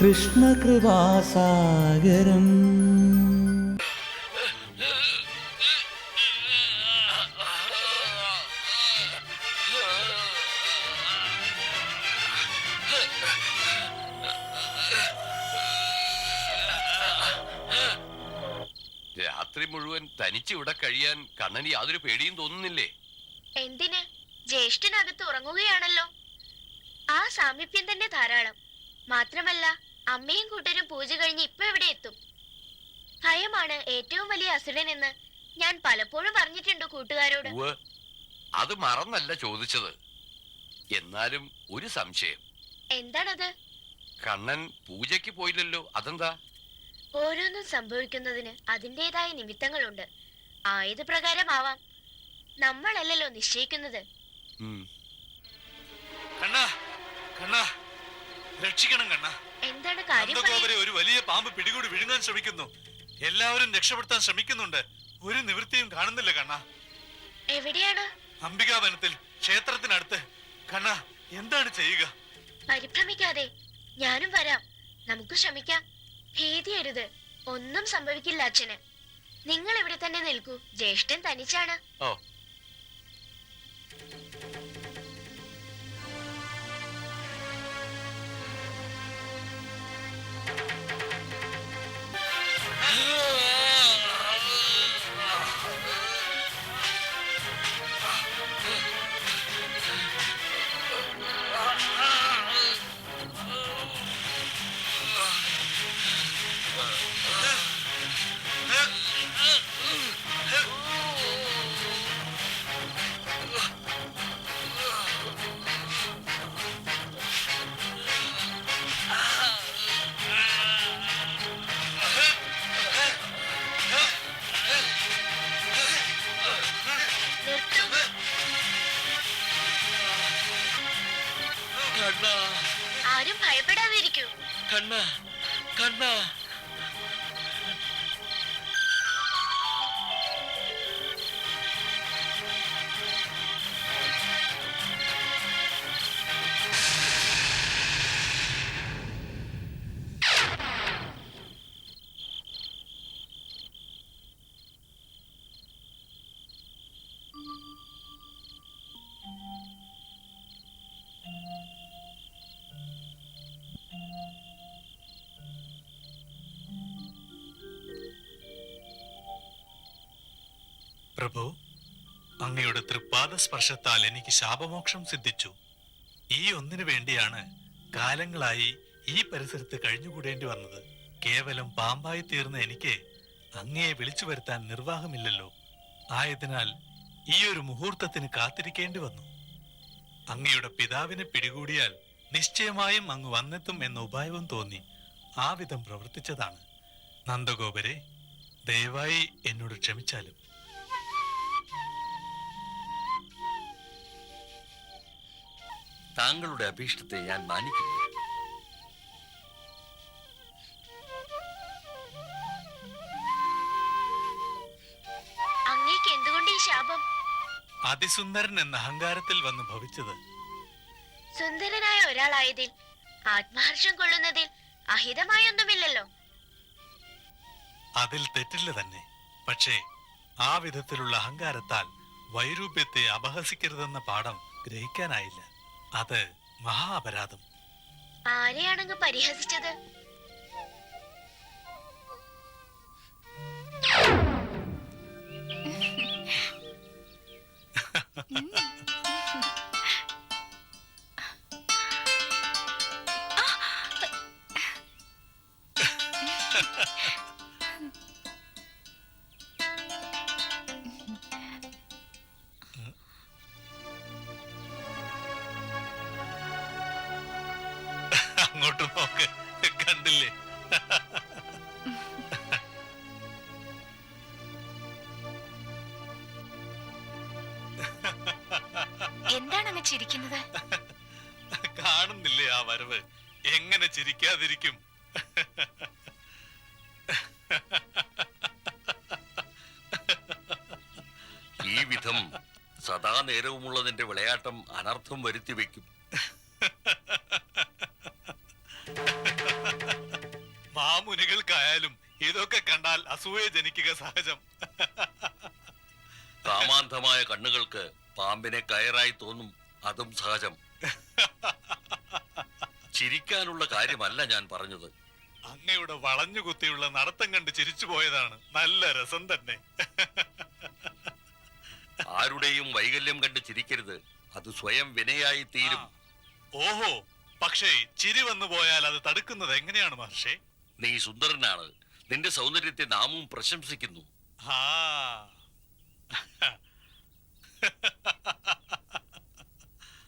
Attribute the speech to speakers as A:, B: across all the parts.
A: കൃഷ്ണകൃപാസാഗരം
B: രാത്രി മുഴുവൻ തനിച്ചിവിടെ കഴിയാൻ കണ്ണന് യാതൊരു പേടിയും തോന്നുന്നില്ലേ?
C: എന്തിന്? ജ്യേഷ്ഠനകത്ത് ഉറങ്ങുകയാണല്ലോ. ആ സാമീപ്യം തന്നെ ധാരാളം. മാത്രമല്ല അമ്മയും കൂട്ടരും പൂജ കഴിഞ്ഞ് ഇപ്പൊ എവിടെ എത്തും? ഭയമാണ് ഏറ്റവും വലിയ അസുരനെന്ന് ഞാൻ പലപ്പോഴും പറഞ്ഞിട്ടുണ്ട് കൂട്ടുകാരോട്.
B: അത് മറന്നല്ല ചോദിച്ചത്. എന്നാലും ഒരു സംശയം.
C: എന്താണത്?
B: കണ്ണൻ പൂജയ്ക്ക് പോയില്ലല്ലോ. അതെന്താ?
C: ഓരോന്നും സംഭവിക്കുന്നതിന് അതിന്റെതായ നിമിത്തങ്ങളുണ്ട്. ആയത് പ്രകാരമാവാം. നമ്മളല്ലല്ലോ നിശ്ചയിക്കുന്നത്.
D: കണ്ണാ കണ്ണാ. രക്ഷിക്കണം കണ്ണാ.
C: എന്താണ് കാര്യം.
D: നന്ദഗോപരെ ഒരു വലിയ പാമ്പ് പിടികൂടി വിഴുങ്ങാൻ ശ്രമിക്കുന്നു. എല്ലാവരും രക്ഷപ്പെടുത്താൻ ശ്രമിക്കുന്നുണ്ട്. ഒരു നിവൃത്തിയും കാണുന്നില്ല കണ്ണ.
C: എവിടെയാണ്?
D: അംബികാവനത്തിൽ ക്ഷേത്രത്തിനടുത്ത്. കണ്ണ എന്താണ് ചെയ്യുക?
C: പരിഭ്രമിക്കാതെ ഞാനും വരാം. നമുക്ക് ശ്രമിക്കാം. ഭീതിയരുത്. ഒന്നും സംഭവിക്കില്ല അച്ഛന്. നിങ്ങൾ ഇവിടെ തന്നെ നിൽക്കൂ. ജ്യേഷ്ഠൻ തനിച്ചാണ്.
B: ഓ
D: പ്രഭു അങ്ങയുടെ തൃപ്പാദ സ്പർശത്താൽ എനിക്ക് ശാപമോക്ഷം സിദ്ധിച്ചു. ഈ ഒന്നിനു വേണ്ടിയാണ് കാലങ്ങളായി ഈ പരിസരത്ത് കഴിഞ്ഞുകൂടേണ്ടി വന്നത്. കേവലം പാമ്പായി തീർന്ന എനിക്ക് അങ്ങയെ വിളിച്ചു വരുത്താൻ നിർവാഹമില്ലല്ലോ. ആയതിനാൽ ഈ ഒരു മുഹൂർത്തത്തിന് കാത്തിരിക്കേണ്ടി വന്നു. അങ്ങയുടെ പിതാവിനെ പിടികൂടിയാൽ നിശ്ചയമായും അങ്ങ് വന്നെത്തും എന്ന ഉപായവും തോന്നി ആ വിധം പ്രവർത്തിച്ചതാണ്. നന്ദഗോപരെ ദയവായി എന്നോട് ക്ഷമിച്ചാലും.
E: താങ്കളുടെ അഭീഷ്ടത്തെ ഞാൻ മാനിക്കുന്നു.
C: അങ്ങേക്ക് എന്തുകൊണ്ട് ഈ ശാപം?
D: അതിസുന്ദരൻ എന്ന അഹങ്കാരത്തിൽ വന്ന് ഭവിച്ചത്.
C: സുന്ദരനായ ഒരാളായതിൽ ആത്മഹർഷം കൊള്ളുന്നതിൽ അഹിതമായൊന്നുമില്ലല്ലോ.
D: അതിൽ തെറ്റില്ല തന്നെ. പക്ഷേ ആ വിധത്തിലുള്ള അഹങ്കാരത്താൽ വൈരൂപ്യത്തെ അപഹസിക്കരുതെന്ന പാഠം ഗ്രഹിക്കാനായില്ല. അത് മഹാ അപരാധം
C: പരിഹസിച്ചത്? അങ്ങ് ചിരിക്കുന്നത്?
D: കാണുന്നില്ലേ ആ വരവ്? എങ്ങനെ ചിരിക്കാതിരിക്കും?
E: ഈ വിധം സദാ നേരവുമുള്ളതിന്റെ വിളയാട്ടം അനർത്ഥം വരുത്തി വെക്കും
D: മാമുനികൾക്കായാലും ഇതൊക്കെ കണ്ടാൽ അസൂയ ജനിക്കുക സഹജം.
E: കാമാന്ധമായ കണ്ണുകൾക്ക് പാമ്പിനെ കയറായി തോന്നും അതും സഹജം. ചിരിക്കാനുള്ള കാര്യമല്ല ഞാൻ പറഞ്ഞത്.
D: അങ്ങയുടെ വളഞ്ഞു വളഞ്ഞുകുത്തിയുള്ള നടത്തം കണ്ട് ചിരിച്ചു പോയതാണ്. നല്ല രസം തന്നെ.
E: ആരുടെയും വൈകല്യം കണ്ട് ചിരിക്കരുത്. അത് സ്വയം വിനയായി തീരും.
D: ഓഹോ പക്ഷേ ചിരി വന്നു പോയാൽ അത് തടുക്കുന്നത് എങ്ങനെയാണ് മഹർഷേ?
E: നീ സുന്ദരനാണ്. നിന്റെ സൗന്ദര്യത്തെ നാമും പ്രശംസിക്കുന്നു.
D: ആ.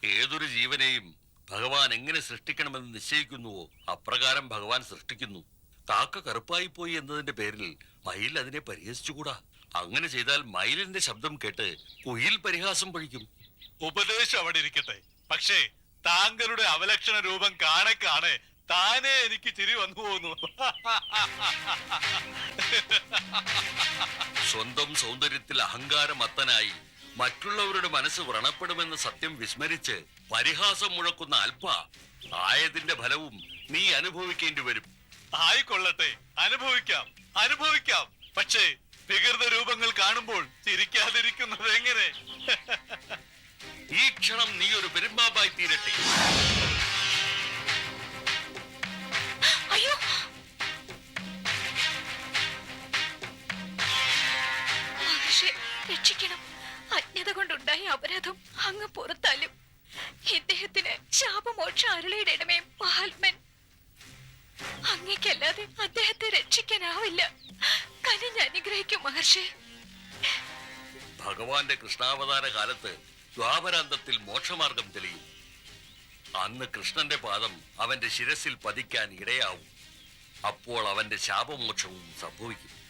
E: ഏതൊരു ജീവനെയും ഭഗവാൻ എങ്ങനെ സൃഷ്ടിക്കണമെന്ന് നിശ്ചയിക്കുന്നുവോ അപ്രകാരം ഭഗവാൻ സൃഷ്ടിക്കുന്നു. കാക്ക കറുപ്പായി പോയി എന്നതിന്റെ പേരിൽ മയിൽ അതിനെ പരിഹസിച്ചുകൂടാ. അങ്ങനെ ചെയ്താൽ മയിലിന്റെ ശബ്ദം കേട്ട് കുയിൽ പരിഹാസം പഴിക്കും.
D: ഉപദേശം അവിടെ ഇരിക്കട്ടെ. പക്ഷേ താങ്കളുടെ അവലക്ഷണ രൂപം കാണെ കാണെ താനേ എനിക്ക് ചിരി വന്നു പോകുന്നു.
E: സ്വന്തം സൗന്ദര്യത്തിൽ അഹങ്കാരം അഹങ്കാരമത്തനായി മറ്റുള്ളവരുടെ മനസ്സ് വ്രണപ്പെടുമെന്ന സത്യം വിസ്മരിച്ച് പരിഹാസം മുഴക്കുന്ന അൽപ ആയതിന്റെ ഫലവും നീ അനുഭവിക്കേണ്ടി വരും.
D: ആയിക്കൊള്ളട്ടെ അനുഭവിക്കാം അനുഭവിക്കാം. പക്ഷേ വികൃത രൂപങ്ങൾ കാണുമ്പോൾ ചിരിക്കാതിരിക്കുന്നത് എങ്ങനെ?
E: ഈ ക്ഷണം നീ ഒരു പെരുമ്പാമ്പായി തീരട്ടെ.
C: രക്ഷിക്കണം. അജ്ഞത കൊണ്ടുണ്ടായ അപരാധം അങ്ങ് പുറത്താലും. ഇദ്ദേഹത്തിന് ശാപമോക്ഷ അരുളയുടെ മഹാത്മൻ. അങ്ങേക്കല്ലാതെ അദ്ദേഹത്തെ രക്ഷിക്കാനാവില്ല. കനിഞ്ഞ് അനുഗ്രഹിക്കും മഹർഷി.
E: ഭഗവാന്റെ കൃഷ്ണാവതാര കാലത്ത് ദ്വാപരാന്തത്തിൽ മോക്ഷമാർഗം തെളിയും. അന്ന് കൃഷ്ണന്റെ പാദം അവന്റെ ശിരസിൽ പതിക്കാൻ ഇടയാവും. അപ്പോൾ അവന്റെ ശാപമോക്ഷവും സംഭവിക്കും.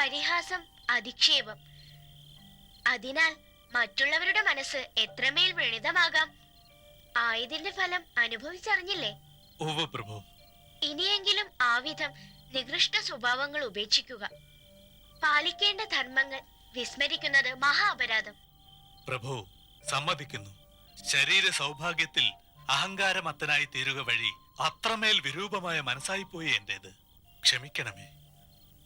C: പരിഹാസം അധിക്ഷേപം. അതിനാൽ മറ്റുള്ളവരുടെ മനസ്സ് എത്രമേൽ വ്രണിതമാകാം ആയതിന്റെ ഫലം അനുഭവിച്ചറിഞ്ഞില്ലേ? ഇനിയെങ്കിലും ആവിധം നികൃഷ്ട സ്വഭാവങ്ങൾ ഉപേക്ഷിക്കുക. പാലിക്കേണ്ട ധർമ്മങ്ങൾ വിസ്മരിക്കുന്നത് മഹാ അപരാധം.
D: പ്രഭു സമ്മതിക്കുന്നു. ശരീര സൗഭാഗ്യത്തിൽ അഹങ്കാരമത്തനായി തീരുക വഴി അത്രമേൽ വിരൂപമായ മനസ്സായിപ്പോയി എന്റേത്. ക്ഷമിക്കണമേ.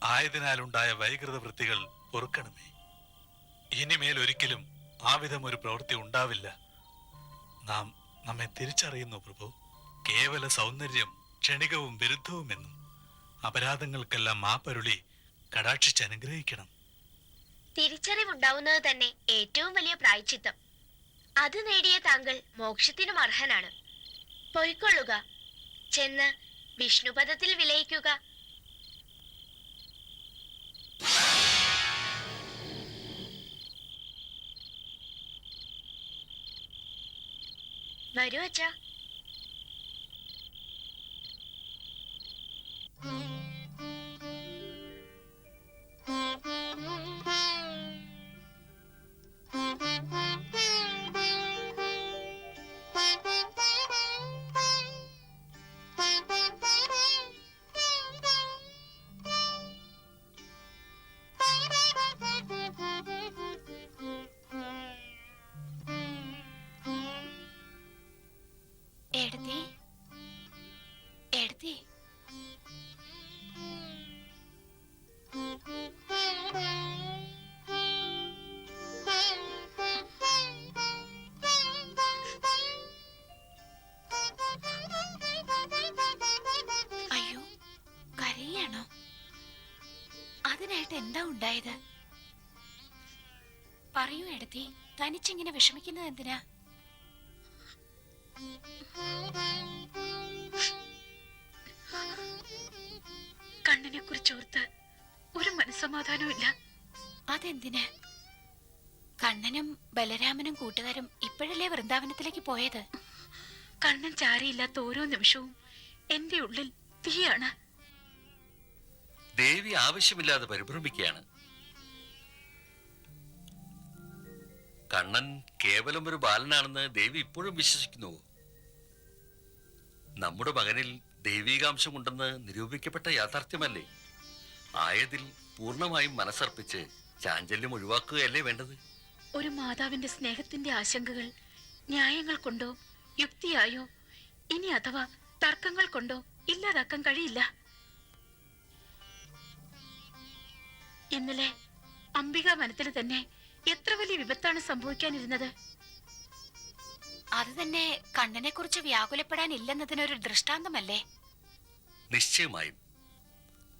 D: ആയതിനാലുണ്ടായ വൈകൃത വൃത്തികൾ പൊറുക്കണമേ. ഇനിമേൽ ഒരിക്കലും ആ വിധം ഒരു പ്രവൃത്തി ഉണ്ടാവില്ല. നാം നമ്മെ തിരിച്ചറിയുന്നു പ്രഭു. കേവല സൗന്ദര്യം ക്ഷണികവും വിരുദ്ധവുമെന്നും അപരാധങ്ങൾക്കെല്ലാം മാപ്പരുളി കടാക്ഷിച്ച് അനുഗ്രഹിക്കണം.
C: തിരിച്ചറിവുണ്ടാവുന്നത് തന്നെ ഏറ്റവും വലിയ പ്രായച്ചിത്തം. അത് നേടിയ താങ്കൾ മോക്ഷത്തിനും അർഹനാണ്. പൊയ്ക്കൊള്ളുക. ചെന്ന് വിഷ്ണുപദത്തിൽ വിലയിക്കുക. വരൂ അച്ഛാ എടുത്തി എടുത്തി അയ്യോ കരയാണോ? അതിനായിട്ട് എന്താ ഉണ്ടായത്? പറയൂ എടുത്തി തനിച്ചിങ്ങനെ വിഷമിക്കുന്നത് എന്തിനാ?
F: കണ്ണിനെ കുറിച്ചോർത്ത് ഒരു മനസ്സമാധാനവും ഇല്ല.
C: അതെന്തിന്? കണ്ണനും ബലരാമനും കൂട്ടുകാരും ഇപ്പോഴല്ലേ വൃന്ദാവനത്തിലേക്ക് പോയത്?
F: കണ്ണൻ ചാരിയില്ലാത്ത ഓരോ നിമിഷവും എന്റെ ഉള്ളിൽ തീയാണ്.
E: ദേവി ആവശ്യമില്ലാതെ പരിഭ്രമിക്കുകയാണ്. കണ്ണൻ കേവലം ഒരു ബാലനാണെന്ന് ദേവി ഇപ്പോഴും വിശ്വസിക്കുന്നുവോ? നമ്മുടെ മകനിൽ ദൈവികാംശമുണ്ടെന്ന് നിരൂപിക്കപ്പെട്ട യാഥാർത്ഥ്യമല്ലേ? ആയതിൽ പൂർണമായും മനസ്സർപ്പിച്ച് ചാഞ്ചല്യം ഒഴിവാക്കുകയല്ലേ വേണ്ടത്?
F: ഒരു മാതാവിന്റെ സ്നേഹത്തിന്റെ ആശങ്കകൾ ന്യായങ്ങൾ കൊണ്ടോ യുക്തിയായോ ഇനി അഥവാ തർക്കങ്ങൾ കൊണ്ടോ ഇല്ലാതാക്കാൻ കഴിയില്ല. ഇന്നലെ അംബിക വനത്തിൽ തന്നെ എത്ര വലിയ വിപത്താണ് സംഭവിക്കാനിരുന്നത്?
G: അത് തന്നെ കണ്ണനെ കുറിച്ച് വ്യാകുലപ്പെടാൻ ഇല്ലെന്നതിനൊരു ദൃഷ്ടാന്തമല്ലേ?
E: നിശ്ചയമായും.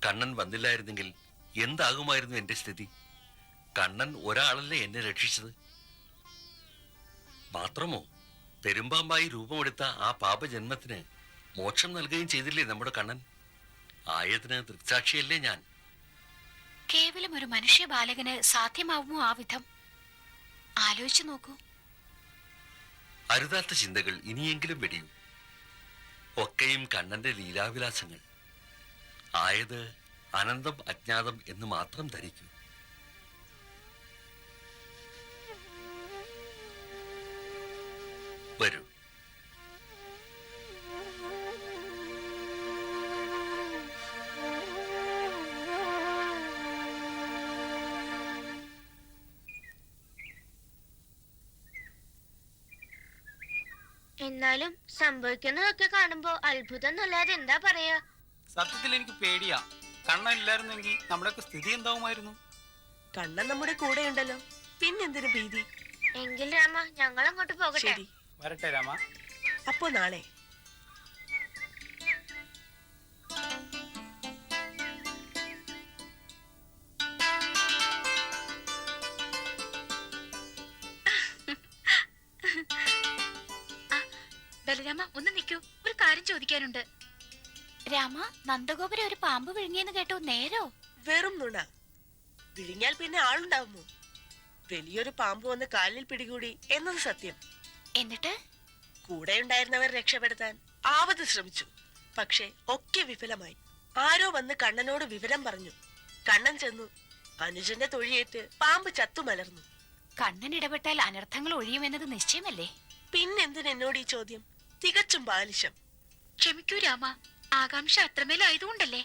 E: കണ്ണൻ വന്നില്ലായിരുന്നെങ്കിൽ എന്താകുമായിരുന്നു എന്റെ സ്ഥിതി? കണ്ണൻ ഒരാളല്ലേ എന്നെ രക്ഷിച്ചത്? മാത്രമോ? പെരുമ്പാമ്പായി രൂപമെടുത്ത ആ പാപജന്മത്തിന് മോക്ഷം നൽകുകയും ചെയ്തില്ലേ നമ്മുടെ കണ്ണൻ? ആയതിന് ദൃക്സാക്ഷിയല്ലേ ഞാൻ?
G: കേവലം ഒരു മനുഷ്യ ബാലകന് സാധ്യമാവുമോ ആ വിധം? ആലോചിച്ചു നോക്കൂ.
E: അരുതാത്ത ചിന്തകൾ ഇനിയെങ്കിലും വെടിയും. ഒക്കെയും കണ്ണന്റെ ലീലാവിലാസങ്ങൾ. ആയത് അനന്തം അജ്ഞാതം എന്ന് മാത്രം ധരിക്കും. വരൂ.
C: എന്നാലും സംഭവിക്കുന്നതൊക്കെ കാണുമ്പോ അത്ഭുതം എന്നല്ലാതെ എന്താ പറയാ?
A: സത്യത്തിൽ എനിക്ക് പേടിയാ. കണ്ണനില്ലായിരുന്നെങ്കിൽ നമ്മുടെയൊക്കെ സ്ഥിതി എന്താവുമായിരുന്നു?
H: കണ്ണൻ നമ്മുടെ കൂടെ ഉണ്ടല്ലോ പിന്നെന്തിനു ഭീതി?
C: എങ്കിൽ രാമ ഞങ്ങൾ അങ്ങോട്ട് പോകട്ടെ.
H: ശരി.
A: വരട്ടെ രാമ.
H: അപ്പോ നാളെ.
F: ബലരാമ ഒന്ന് നിൽക്കൂ. ഒരു കാര്യം ചോദിക്കാനുണ്ട്.
G: രാമ നന്ദഗോപുരം ഒരു പാമ്പ് വിഴുങ്ങിയെന്ന് കേട്ടു. നേരോ?
H: വെറും നുണ. വിഴിഞ്ഞാൽ പിന്നെ ആളുണ്ടാവുമോ? വലിയൊരു പാമ്പ് വന്ന് കാലിൽ പിടികൂടി എന്നത് സത്യം.
G: എന്നിട്ട്?
H: കൂടെ ഉണ്ടായിരുന്നവർ രക്ഷപ്പെടുത്താൻ ആവത് ശ്രമിച്ചു. പക്ഷേ ഒക്കെ വിഫലമായി. ആരോ വന്ന് കണ്ണനോട് വിവരം പറഞ്ഞു. കണ്ണൻ ചെന്നു. അനുജന്റെ തൊഴിയേറ്റ് പാമ്പ് ചത്തുമലർന്നു
G: കണ്ണൻ ഇടപെട്ടാൽ അനർത്ഥങ്ങൾ ഒഴിയുമെന്നത് നിശ്ചയമല്ലേ?
H: പിന്നെന്തിന് എന്നോട് ഈ ചോദ്യം? തികച്ചും ബാലിശം.
F: ക്ഷമിക്കൂ രാമ ആകാംക്ഷ അത്രമേലായതുകൊണ്ടല്ലേ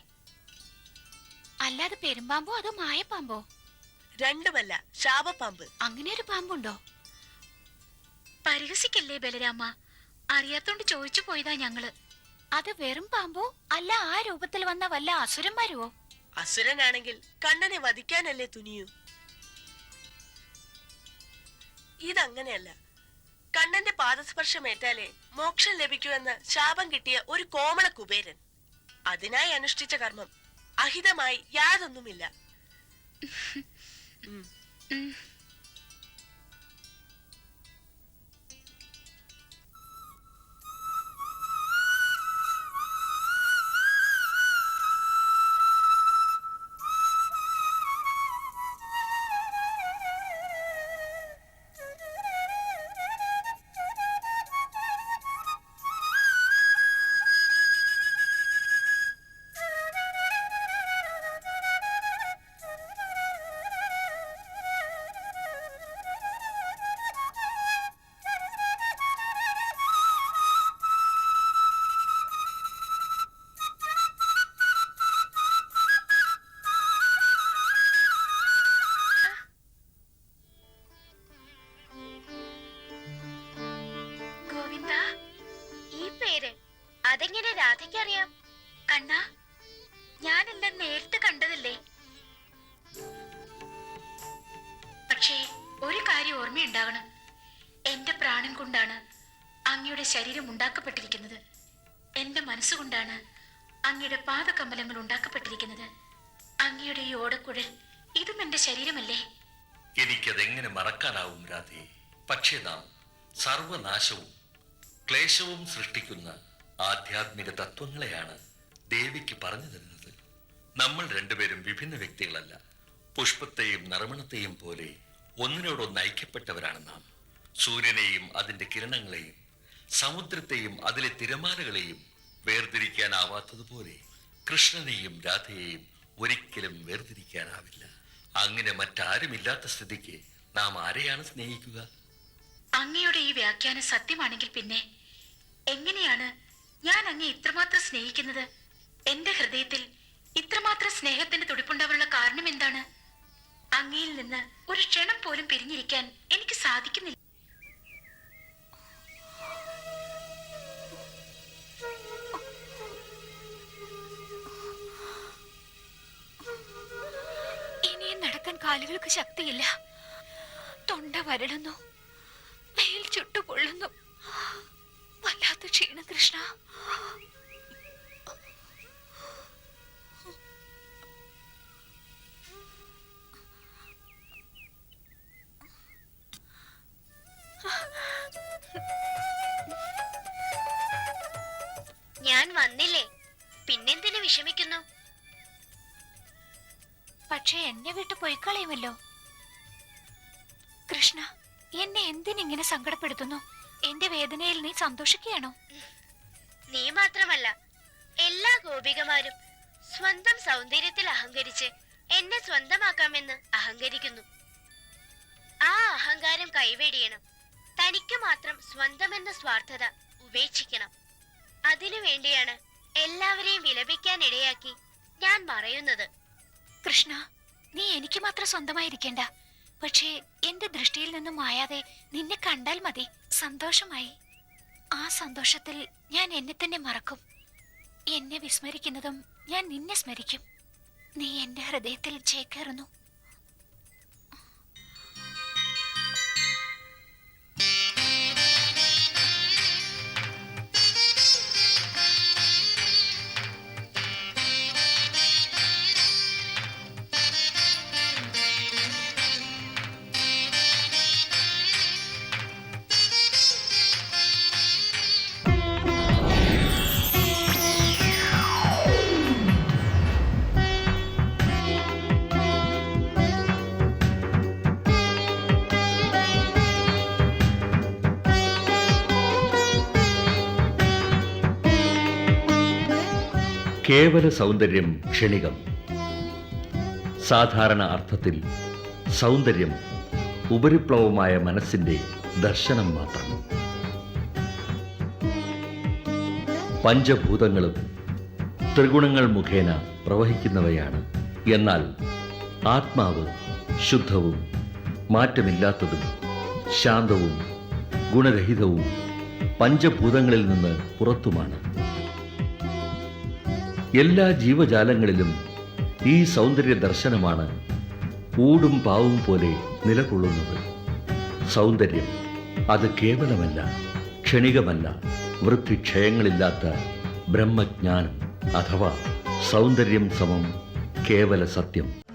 G: അല്ലാതെ പെരുമ്പാമ്പോ അതോ മായപ്പാമ്പോ?
H: രണ്ടുമല്ല ശാപപ്പാമ്പ്.
G: അങ്ങനെ ഒരു പാമ്പുണ്ടോ?
F: പരിഹസിക്കല്ലേ ബലരാമ? അറിയാത്തോണ്ട് ചോദിച്ചു പോയതാ ഞങ്ങൾ.
G: അത് വെറും പാമ്പോ? അല്ല ആ രൂപത്തിൽ വന്ന വല്ല അസുരന്മാരുവോ
H: അസുരനാണെങ്കിൽ കണ്ണനെ വധിക്കാനല്ലേ തുനിയൂ. ഇതങ്ങനെയല്ല. കണ്ണന്റെ പാദസ്പർശം ഏറ്റാലേ മോക്ഷം ലഭിക്കൂ എന്ന് ശാപം കിട്ടിയ ഒരു കോമള കുബേരൻ. അതിനായി അനുഷ്ഠിച്ച കർമ്മം അഹിതമായി യാതൊന്നുമില്ല.
F: എന്റെ പ്രാണൻ കൊണ്ടാണ് അങ്ങയുടെ ശരീരം ഉണ്ടാക്കപ്പെട്ടിരിക്കുന്നത്. എന്റെ മനസ്സുകൊണ്ടാണ് അങ്ങയുടെ പാദകമ്പലങ്ങൾ ഉണ്ടാക്കപ്പെട്ടിരിക്കുന്നത്. അങ്ങയുടെ ഈ ഓടക്കുഴൽ ഇതും എന്റെ ശരീരമല്ലേ?
E: എനിക്കതെങ്ങനെ മറക്കാനാവും രാധേ? പക്ഷേ നാം സർവനാശവും ക്ലേശവും സൃഷ്ടിക്കുന്ന ആധ്യാത്മിക തത്വങ്ങളെയാണ് ദേവിക്ക് പറഞ്ഞു തരുന്നത്. നമ്മൾ രണ്ടുപേരും വിഭിന്ന വ്യക്തികളല്ല. പുഷ്പത്തെയും നർമ്മണത്തെയും പോലെ ഒന്നിനോടൊന്ന് ഐക്യപ്പെട്ടവരാണ് നാം. സൂര്യനെയും അതിന്റെ കിരണങ്ങളെയും സമുദ്രത്തെയും അതിലെ തിരമാലകളെയും വേർതിരിക്കാനാവാത്തതുപോലെ കൃഷ്ണനെയും രാധയെയും ഒരിക്കലും വേർതിരിക്കാനാവില്ല. അങ്ങനെ മറ്റാരുമില്ലാത്ത സ്ഥിതിക്ക് നാം ആരെയാണ് സ്നേഹിക്കുക?
F: അങ്ങയുടെ ഈ വ്യാഖ്യാനം സത്യമാണെങ്കിൽ പിന്നെ എങ്ങനെയാണ് ഞാൻ അങ്ങേ ഇത്രമാത്രം സ്നേഹിക്കുന്നത്? എന്റെ ഹൃദയത്തിൽ ഇത്രമാത്രം സ്നേഹത്തിന്റെ തുടിപ്പുണ്ടാവാനുള്ള കാരണം എന്താണ്? അങ്ങയിൽ നിന്ന് ഒരു ക്ഷണം പോലും പിരിഞ്ഞിരിക്കാൻ എനിക്ക് സാധിക്കുന്നില്ല.
G: കാലുകൾക്ക് ശക്തിയില്ല. തൊണ്ട വരളുന്നു. വെയിൽ ചുട്ടുപൊള്ളുന്നു. വല്ലാത്ത ക്ഷീണം കൃഷ്ണ.
C: ഞാൻ വന്നില്ലേ. പിന്നെന്തിനു വിഷമിക്കുന്നു?
G: പക്ഷേ എന്നെ വിട്ട് പോയി കളയുമല്ലോ. കൃഷ്ണ എന്നെ എന്തിനിങ്ങനെ സങ്കടപ്പെടുത്തുന്നു? എന്റെ വേദനയിൽ നീ സന്തോഷിക്കുകയാണോ?
C: നീ മാത്രമല്ല എല്ലാ ഗോപികമാരും സ്വന്തം സൗന്ദര്യത്തിൽ അഹങ്കരിച്ച് എന്നെ സ്വന്തമാക്കാമെന്ന് അഹങ്കരിക്കുന്നു. ആ അഹങ്കാരം കൈവെടിയണം. തനിക്ക് മാത്രം സ്വന്തമെന്ന സ്വാർത്ഥത ഉപേക്ഷിക്കണം. അതിനു വേണ്ടിയാണ് എല്ലാവരെയും വിലപിക്കാൻ ഇടയാക്കി ഞാൻ പറയുന്നത്
G: കൃഷ്ണ നീ എനിക്ക് മാത്രം സ്വന്തമായിരിക്കേണ്ട. പക്ഷേ എന്റെ ദൃഷ്ടിയിൽ നിന്നും മായാതെ നിന്നെ കണ്ടാൽ മതി. സന്തോഷമായി. ആ സന്തോഷത്തിൽ ഞാൻ എന്നെ തന്നെ മറക്കും. എന്നെ വിസ്മരിക്കുന്നതും ഞാൻ നിന്നെ സ്മരിക്കും. നീ എന്റെ ഹൃദയത്തിൽ ചേക്കേറുന്നു
E: കേവല സൗന്ദര്യം ക്ഷണികം. സാധാരണ അർത്ഥത്തിൽ സൗന്ദര്യം ഉപരിപ്ലവമായ മനസ്സിന്റെ ദർശനം മാത്രം. പഞ്ചഭൂതങ്ങളും ത്രിഗുണങ്ങൾ മുഖേന പ്രവഹിക്കുന്നവയാണ്. എന്നാൽ ആത്മാവ് ശുദ്ധവും മാറ്റമില്ലാത്തതും ശാന്തവും ഗുണരഹിതവും പഞ്ചഭൂതങ്ങളിൽ നിന്ന് പുറത്തുമാണ്. എല്ലാ ജീവജാലങ്ങളിലും ഈ സൗന്ദര്യ ദർശനമാണ് ഊടും പാവും പോലെ നിലകൊള്ളുന്നത്. സൗന്ദര്യം അത് കേവലമല്ല ക്ഷണികമല്ല വൃത്തിക്ഷയങ്ങളില്ലാത്ത ബ്രഹ്മജ്ഞാനം അഥവാ സൗന്ദര്യം സമം കേവല സത്യം.